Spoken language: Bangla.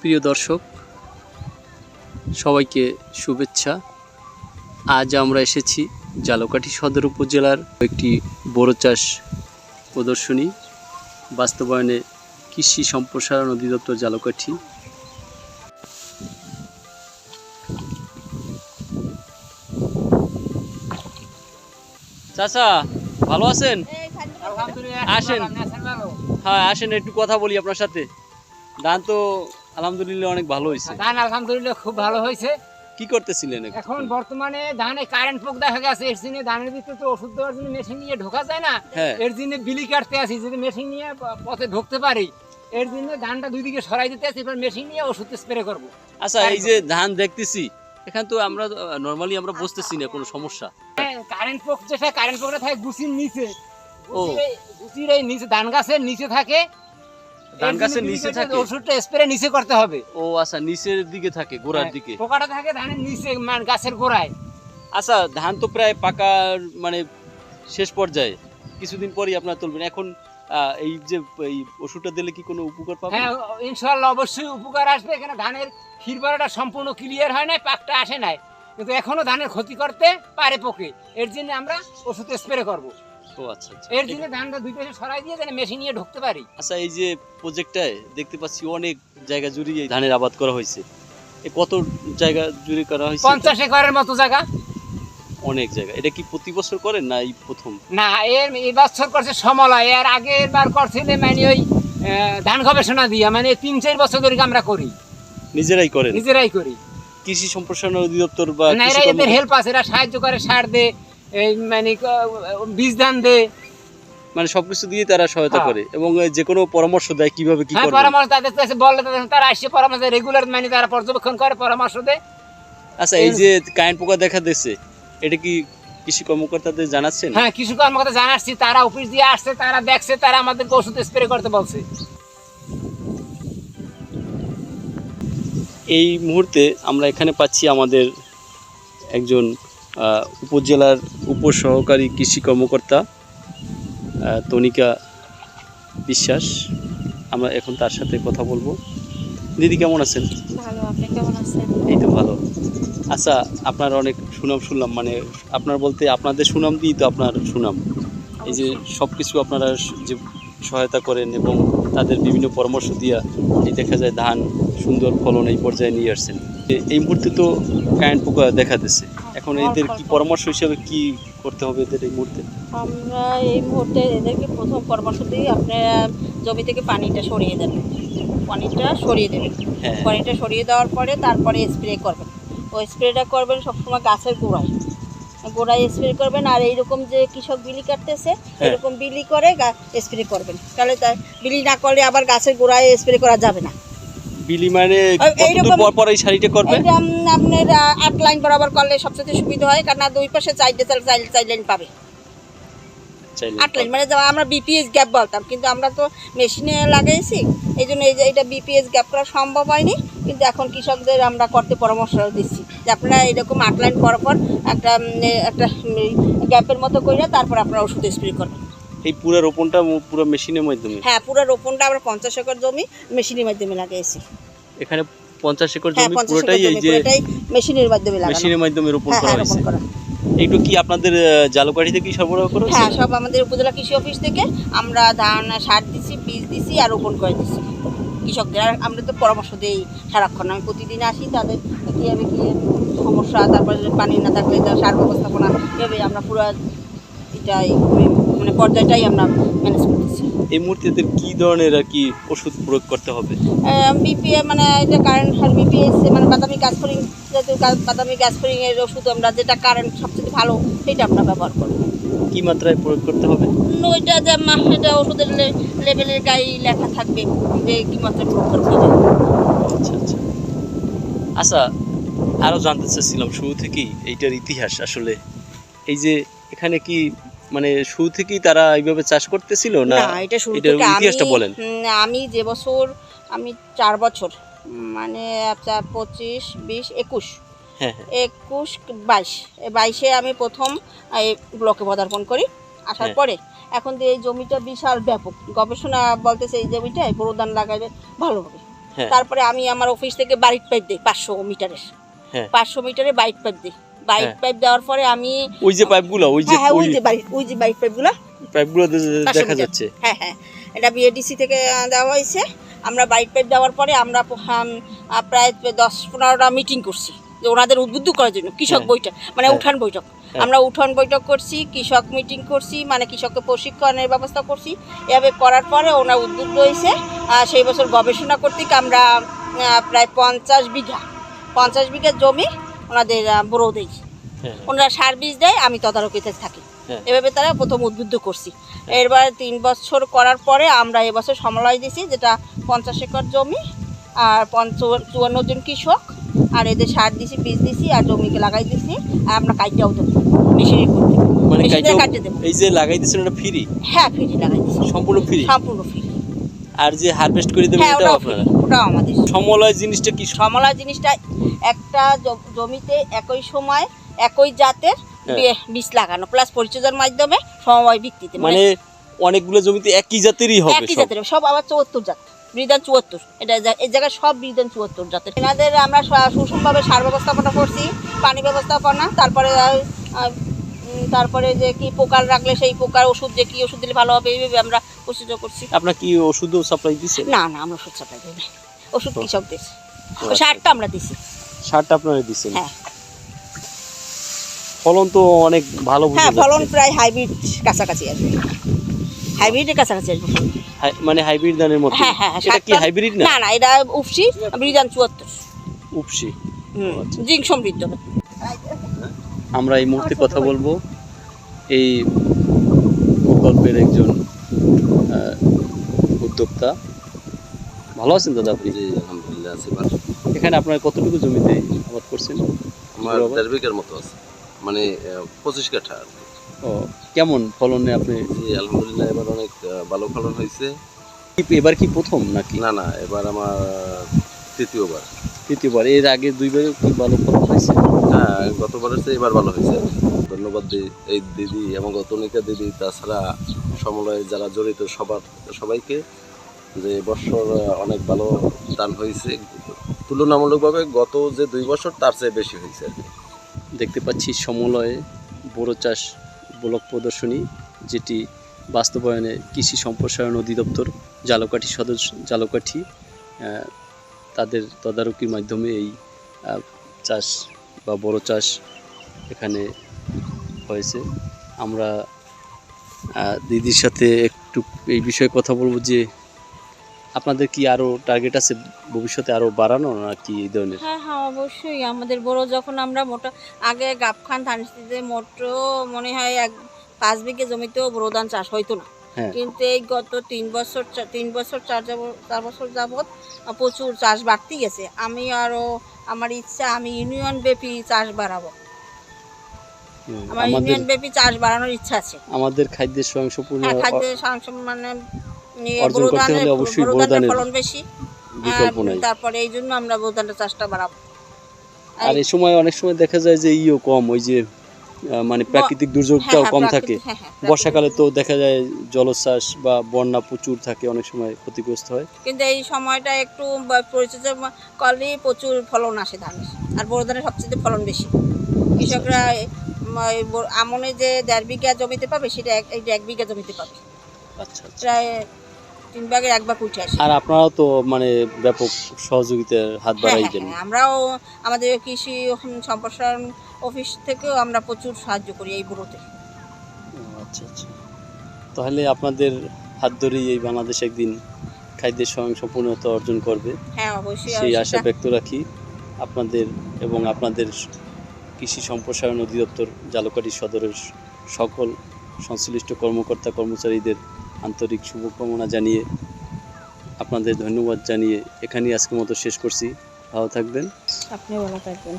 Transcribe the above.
প্রিয় দর্শক সবাইকে শুভেচ্ছা। আজ আমরা এসেছি জালকাঠি সদর উপজেলার একটি বড় চাষ প্রদর্শনী বাস্তবায়নে কৃষি সম্প্রসারণ অধিদপ্তর জালকাঠি। চাচা ভালো আছেন? আসেন। হ্যাঁ আসেন একটু কথা বলি আপনার সাথে। ধান তো আলহামদুলিল্লাহ অনেক ভালো হয়েছে। ধান আলহামদুলিল্লাহ খুব ভালো হয়েছে। কি করতেছিলেন এখন? বর্তমানে ধানে কারেন্ট পোক দেখা গেছে এর জন্য ধানের ভিতরে তো ওষুধ দেওয়ার জন্য মেশিন নিয়ে ঢোকা যায় না। হ্যাঁ। এর জন্য বিলি কাটতে আসি যদি মেশিন নিয়ে পথে ঢুকতে পারি। এর জন্য ধানটা দুই দিকে সরাই দিতে আসি এবার মেশিন নিয়ে ওষুধ স্প্রে করব। আচ্ছা এই যে ধান দেখতেছি এখান তো আমরা নরমালি আমরা বুঝতেছি না কোনো সমস্যা। কারেন্ট পোক যেটা কারেন্ট পোকটা থাকে গুছির নিচে। ও। গুছির গুছির এই নিচে ধান গাছের নিচে থাকে ধান গাছের নিচে থাকে। ওষুধটা স্প্রে নিচে করতে হবে। ও আচ্ছা নিচের দিকে থাকে গোড়ার হ্যাঁ, দিকে। পোকাটা থাকে ধানের নিচে মানে গাছের গোড়ায়। আচ্ছা ধান তো প্রায় পাকার মানে শেষ পর্যায়ে। কিছুদিন পরেই আপনারা তুলবেন। এখন এই যে এই ওষুধটা দিলে কি কোনো উপকার পাবেন? হ্যাঁ ইনশাল্লাহ অবশ্যই উপকার আসবে। এখানে ধানের ক্ষীরবারাটা সম্পূর্ণ ক্লিয়ার হয় নাই পাকটা আসে নাই। কিন্তু এখনও ধানের ক্ষতি করতে পারে পোকে। এর জন্য আমরা ওষুধ স্প্রে করব। ও আচ্ছা আচ্ছা এর জন্য ধানটা দুই পাশে সরাই দিয়ে যেন মেশিন নিয়ে ঢুকতে পারি। আচ্ছা এই যে প্রজেক্টটায় দেখতে পাচ্ছি অনেক জায়গা জুড়ে ধানের আবাদ করা হয়েছে। এ কত জায়গা জুড়ে করা হয়েছে পঞ্চাশ একরের মতো জায়গা। অনেক জায়গা। এটা কি প্রতি বছর করেন না এই প্রথম? না এর এই বছর করছে সমলয় এর আগের বার করছিলে মানে ওই ধান গবেষণা দিয়ে মানে তিন চার বছর ধরে আমরা করি। নিজেরাই করেন? নিজেরাই করি। কৃষি সম্প্রসারণ অধিদপ্তর বা না এরা এদের হেল্প আছে এরা সাহায্য করে সার দে এই মানে বীজ ধান দে। মানে সবকিছু দিয়ে তারা সহায়তা হ্যাঁ। করে এবং যে কোনো পরামর্শ দেয় কীভাবে কি হ্যাঁ করবে। পরামর্শ তাদের কাছে তাদের- তারা আসছে পরামর্শ রেগুলার মানে তারা পর্যবেক্ষণ করে পরামর্শ দেয়। আচ্ছা এই যে কারেন্ট পোকা দেখা দিচ্ছে এটা কি কৃষি কর্মকর্তাদের জানাচ্ছেন? হ্যাঁ কৃষি কর্মকর্তা জানাচ্ছি তারা অফিস দিয়ে আসছে তারা দেখছে তারা আমাদেরকে ওষুধ স্প্রে করতে বলছে। এই মুহূর্তে আমরা এখানে পাচ্ছি আমাদের একজন উপজেলার উপসহকারী কৃষি কর্মকর্তা তনিকা বিশ্বাস। আমরা এখন তার সাথে কথা বলব। দিদি কেমন আছেন? ভালো আপনি কেমন আছেন? এই তো ভালো। আচ্ছা আপনার অনেক সুনাম শুনলাম মানে আপনার বলতে আপনাদের সুনাম দিয়েই তো আপনার সুনাম। এই যে সব কিছু আপনারা যে সহায়তা করেন এবং তাদের বিভিন্ন পরামর্শ দিয়া এই দেখা যায় ধান সুন্দর ফলন এই পর্যায়ে নিয়ে আসছেন। এই মুহূর্তে তো কারেন্ট পোকা দেখা দিচ্ছে এখন এদের কি পরামর্শ হিসাবে কি করতে হবে এদের এই মুহূর্তে? আমরা এই মুহূর্তে এদেরকে প্রথম পরামর্শ দিই আপনারা জমি থেকে পানিটা সরিয়ে দেবেন পানিটা সরিয়ে দেবেন হ্যাঁ। পানিটা সরিয়ে দেওয়ার পরে তারপরে স্প্রে করবেন। ওই স্প্রেটা করবেন সবসময় গাছের গোড়ায়। গোড়ায় স্প্রে করবেন আর এইরকম যে কৃষক বিলি কাটতেছে হ্যাঁ। এরকম বিলি করে স্প্রে করবেন। তাহলে তা বিলি না করলে আবার গাছের গোড়ায় স্প্রে করা যাবে না। বিলি মানে কতদূর পর এই শাড়িটা করবে? আপনার আট লাইন বরাবর করলে সবচেয়ে সুবিধা হয় কারণ দুই পাশে চারটে চার লাইন পাবে। আট লাইন মানে আমরা বিপিএস গ্যাপ বলতাম কিন্তু আমরা তো মেশিনে লাগাইছি এই জন্য এই যে এটা বিপিএস গ্যাপ করা সম্ভব হয়নি কিন্তু এখন কৃষকদের আমরা করতে পরামর্শ দিচ্ছি যে আপনারা এরকম আট লাইন পর পর একটা একটা গ্যাপের মতো করে তারপর আপনারা ওষুধ স্প্রে করবেন। এই পুরো রোপণটা পুরো মেশিনের মাধ্যমে? হ্যাঁ পুরো রোপণটা আমরা পঞ্চাশ একর জমি মেশিনের মাধ্যমে লাগাইছি। এখানে পঞ্চাশ একর হ্যাঁ জমি পুরোটাই এই যে মেশিনের মাধ্যমে মেশিনের মাধ্যমে রোপণ হ্যাঁ করা হ্যাঁ হয়েছে। রোপণ এইটু কি আপনাদের জালুকাঠি থেকেই সরবরাহ করা হয়েছে? হ্যাঁ সব আমাদের উপজেলা কৃষি অফিস থেকে আমরা ধান সার দিছি বীজ দিছি আর রোপণ করে দিছি। কৃষকদের আমরা তো পরামর্শ দিই সারাক্ষণ। আমি প্রতিদিন আসি তাদের কীভাবে কী সমস্যা তারপরে পানি না থাকলে সার ব্যবস্থাপনা এভাবে আমরা পুরো এটাই মানে পর্যায়টাই আমরা ম্যানেজ করতেছি। এই মুহূর্তে এদের কি ধরনের আর কি ওষুধ প্রয়োগ করতে হবে? বিপিএ মানে এটা কারেন্ট আর বিপিএস মানে বাদামি গাছফড়িং জাতীয় গা- বাদামি গাছফড়িং এর ওষুধ আমরা যেটা কারেন্ট সবচেয়ে ভালো সেটা আমরা ব্যবহার করব। কি মাত্রায় প্রয়োগ করতে হবে? ওইটা যে এটা ওষুধের লেভেলের গায়ে লেখা থাকবে যে কি মাত্রা প্রয়োগ করতে হবে। আচ্ছা আচ্ছা। আচ্ছা আরও জানতে চাচ্ছিলাম শুরু থেকেই এইটার ইতিহাস আসলে। এই যে এখানে কি মানে শুরু থেকেই তারা এইভাবে চাষ করতেছিল না এটা শুরু থেকে আমি ইতিহাসটা বলেন আমি যে বছর আমি চার বছর মানে আপনার পঁচিশ বিশ একুশ হ্যাঁ হ্যাঁ একুশ বাইশ বাইশে আমি প্রথম এই ব্লকে পদার্পণ করি আসার হ্যাঁ। পরে এখন তো এই জমিটা বিশাল ব্যাপক গবেষণা বলতেছে এই জমিটায় প্রদান লাগাইলে ভালো হবে। তারপরে আমি আমার অফিস থেকে বাড়ির পাইপ দিই পাঁচশো মিটারের। পাঁচশো মিটারে বাইট পাইপ দিই বাইট হ্যাঁ। পাইপ দেওয়ার পরে আমি ওই যে পাইপগুলো ওই যে হ্যাঁ হ্যাঁ ওই যে ওই যে বাইট পাইপগুলো পাইপগুলো দেখা যাচ্ছে। হ্যাঁ হ্যাঁ। এটা বিএডিসি থেকে দেওয়া হয়েছে। আমরা বাইট পাইপ দেওয়ার পরে আমরা প্রায় দশ পনেরোটা মিটিং করছি। যে ওনাদের উদ্বুদ্ধ করার জন্য কৃষক। বৈঠক মানে। উঠান বৈঠক। আমরা উঠান বৈঠক করছি কৃষক মিটিং করছি মানে কৃষককে প্রশিক্ষণের ব্যবস্থা করছি। এভাবে করার পরে ওনার উদ্বুদ্ধ হয়েছে। সেই বছর গবেষণা কর্তৃক আমরা প্রায় পঞ্চাশ বিঘা পঞ্চাশ বিঘা জমি ওনাদের বড়ো দিই। হ্যাঁ ওনারা সার বীজ দেয় আমি তদারকিতে থাকি। হ্যাঁ। এভাবে তারা প্রথম উদ্বুদ্ধ করছি। এরবার তিন বছর করার পরে আমরা এবছর সমলয় দিছি যেটা পঞ্চাশ একর জমি আর পঞ্চ চুয়ান্ন জন কৃষক। আর এদের সার দিছি বীজ দিছি আর জমিকে লাগাই দিছি। আর আমরা কাইটাও দেবো মেশিনে করতে মানে কাটতে দেবো। এই যে লাগাই দিচ্ছেন ওটা ফ্রি হ্যাঁ ফ্রি লাগাই দিছি। সম্পূর্ণ ফ্রি সম্পূর্ণ ফ্রি আর যে হারভেস্ট করে দেবেন হ্যাঁ ফ্রি আপনারা? ওটাও আমাদের। সমলয় জিনিসটা কি? সমলয় জিনিসটা একটা জমিতে একই সময় একই জাতের হ্যাঁ। বীজ লাগানো প্লাস পরিচর্যার মাধ্যমে সমবায় ভিত্তিতে মানে অনেকগুলো জমিতে একই জাতেরই হবে একই জাতের সব আবার চুয়াত্তর জাত বৃদান চুয়াত্তর এটা এই জায়গায় সব বৃদান চুয়াত্তর জাতের এনাদের আমরা সুষমভাবে সার ব্যবস্থাপনা করছি পানি ব্যবস্থাপনা তারপরে তারপরে যে কি পোকার রাখলে সেই পোকার ওষুধ যে কি ওষুধ দিলে ভালো হবে এইভাবে আমরা প্রস্তুত করছি আপনার কি ওষুধও সাপ্লাই দিচ্ছেন না না আমরা ওষুধ সাপ্লাই দিই। ওষুধ। কৃষকদের আচ্ছা। সারটা আমরা দিছি সারটা আপনারা দিচ্ছেন? হ্যাঁ। ফলন তো অনেক ভালো হ্যাঁ ফলন প্রায় হাইব্রিড কাছাকাছি আসবে। হাইব্রিডের কাছাকাছি আসবে মানে হাইব্রিড ধানের মতো হ্যাঁ হ্যাঁ হ্যাঁ, এটা কি হাইব্রিড না? না না এটা উপসি চুয়াত্তর। উপসি আচ্ছা। জিঙ্ক সমৃদ্ধ। আমরা এই মুহূর্তে কথা বলব। এই প্রকল্পের একজন উদ্যোক্তা। ভালো আছেন দাদা আপনি? জি আলহামদুলিল্লাহ আছি ভালো। এখানে আপনার কতটুকু জমিতে আবাদ করছেন? আমার দেড় বিঘার মতো আছে মানে পঁচিশ কাঠা আর ও কেমন ফলনে আপনি? জি আলহামদুলিল্লাহ এবার অনেক ভালো ফলন হয়েছে। এবার কি প্রথম নাকি? না না এবার আমার তৃতীয়বার। তৃতীয়বার এর আগে দুইবার কি ভালো ফলন হয়েছে? হ্যাঁ গতবারের চেয়ে এবার ভালো হয়েছে। ধন্যবাদ দিই এই দিদি এবং গতনিকা দিদি তাছাড়া সমলয়ে যারা জড়িত সবার সবাইকে যে বছর অনেক ভালো দান হয়েছে। তুলনামূলকভাবে গত যে দুই বছর, তার চেয়ে বেশি হয়েছে আর দেখতে পাচ্ছি সমলয়ে বড় চাষ ব্লক প্রদর্শনী, যেটি বাস্তবায়নে কৃষি সম্প্রসারণ অধিদপ্তর জালকাঠি সদস্য, জালকাঠি তাদের তদারকির মাধ্যমে এই চাষ বা বড় চাষ এখানে হয়েছে। আমরা দিদির সাথে একটু এই বিষয়ে কথা বলব যে আপনাদের কি আরও টার্গেট আছে ভবিষ্যতে আরও বাড়ানো নাকি এই ধরনের? হ্যাঁ হ্যাঁ অবশ্যই। আমাদের বড় যখন আমরা মোটা আগে গাবখান ধানস্থিতে মোটো মনে হয় এক পাঁচ বিঘে জমিতেও বড় ধান চাষ হইতো না। হ্যাঁ। কিন্তু এই গত তিন বছর তিন বছর চার যাব- চার বছর যাবৎ প্রচুর চাষ বাড়তি গেছে। আমি আরও আমার ইচ্ছা আমি ইউনিয়ন ব্যাপী চাষ বাড়াবো। আমার ইউনিয়ন ব্যাপী চাষ বাড়ানোর ইচ্ছা আছে। আমাদের খাদ্যের স্বয়ংসম্পূর্ণ হ্যাঁ খাদ্য সংসম মানে অর্জন করতে হলে অবশ্যই ফলন বেশি। বিকল্প নাই। তারপরে এই জন্য আমরা বড় ধানের চাষটা বাড়াবো। আর এই সময় অনেক সময় দেখা যায় যে ইও কম ওই যে মানে প্রাকৃতিক দুর্যোগটাও হ্যাঁ, কম হ্যাঁ, থাকে। প্রাকৃতিক- হ্যাঁ। বর্ষাকালে তো দেখা যায় জলোচ্ছ্বাস বা বন্যা প্রচুর থাকে অনেক সময় ক্ষতিগ্রস্ত হয়। কিন্তু এই সময়টা একটু পরিচর্যা করলেই প্রচুর ফলন আসে ধানের আর বড় ধানের সবচেয়ে ফলন বেশি। কৃষকরা আমনে যে দেড় বিঘা জমিতে পাবে সেটা এক এক বিঘা জমিতে পাবে। আচ্ছা আচ্ছা। প্রায় তিন ভাগের এক ভাগ উঠে আসে। আর আপনারাও তো মানে ব্যাপক সহযোগিতার হাত হ্যাঁ, বাড়াই হ্যাঁ, দেন। হ্যাঁ, আমরাও আমাদের কৃষি সম্প্রসারণ অফিস থেকেও আমরা প্রচুর সাহায্য করি এই বুড়োতে আচ্ছা আচ্ছা। তাহলে আপনাদের হাত ধরেই এই বাংলাদেশ একদিন খাদ্যের স্বয়ংসম্পূর্ণতা অর্জন করবে। হ্যাঁ অবশ্যই সেই আশা ব্যক্ত রাখি আপনাদের এবং আপনাদের কৃষি সম্প্রসারণ অধিদপ্তর জালকাঠি সদরের সকল সংশ্লিষ্ট কর্মকর্তা কর্মচারীদের আন্তরিক শুভকামনা জানিয়ে আপনাদের ধন্যবাদ জানিয়ে এখানেই আজকের মতো শেষ করছি। ভালো থাকবেন। আপনিও ভালো থাকবেন।